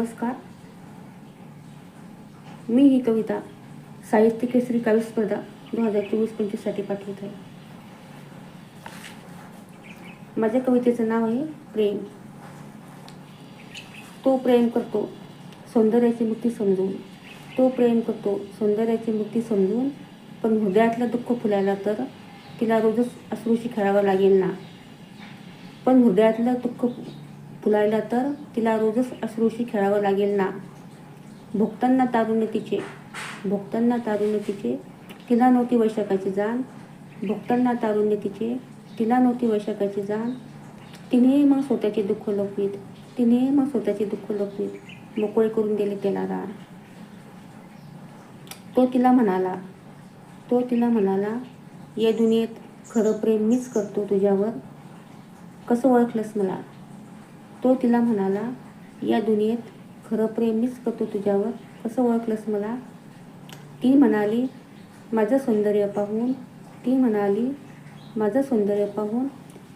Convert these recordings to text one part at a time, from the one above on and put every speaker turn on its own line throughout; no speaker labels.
नमस्कार. मी ही कविता साहित्य केसरी काव्य स्पर्धा दोन हजार चोवीस पंचवीससाठी पाठवत आहे. माझ्या कवितेचं नाव आहे प्रेम. तो प्रेम करतो सौंदर्याची मुक्ती समजून. तो प्रेम करतो सौंदर्याची मुक्ती समजून. पण हृदयातलं दुःख फुलायला तर तिला रोजच अश्रूशी खेळावं लागेल ना. पण हृदयातलं दुःख फुलायला तर तिला रोजच अश्रूशी खेळावं लागेल ना. भोगताना तारुण्य तिचे भोगताना तारुण्य तिचे तिला नव्हती वैशाखाची जाण. भोगताना तारुण्य तिचे तिला नव्हती वैशाखाची जाण. तिने मग स्वतःचे दुःख लोकवीत तिने मग स्वतःचे दुःख लोकवीत मोकळे करून दिले त्याला रान. तो तिला म्हणाला तो तिला म्हणाला या दुनियेत खरं प्रेम मीच करतो तुझ्यावर. कसं ओळखलंस मला? तो तिला म्हणाला या दुनियेत खरं प्रेम मीच करतो तुझ्यावर? कसं ओळखलंस मला? ती म्हणाली माझं सौंदर्य पाहून. ती म्हणाली माझं सौंदर्य पाहून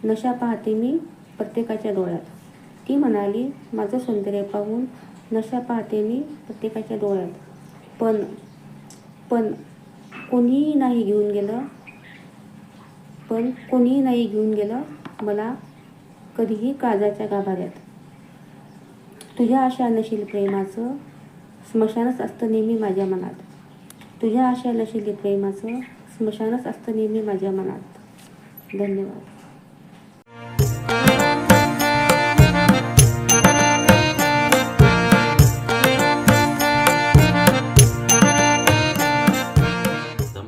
नशा पाहते मी प्रत्येकाच्या डोळ्यात. ती म्हणाली माझं सौंदर्य पाहून नशा पाहते मी प्रत्येकाच्या डोळ्यात. पण पण कोणीही नाही घेऊन गेलं पण कोणीही नाही घेऊन गेलं मला कधीही काळजाच्या गाभाऱ्यात. तुझ्या आशा नशील प्रेमाचं स्मशानच असतं नेहमी माझ्या मनात. तुझ्या आशा नशील प्रेमाचं स्मशानच असतं नेहमी माझ्या मनात. धन्यवाद.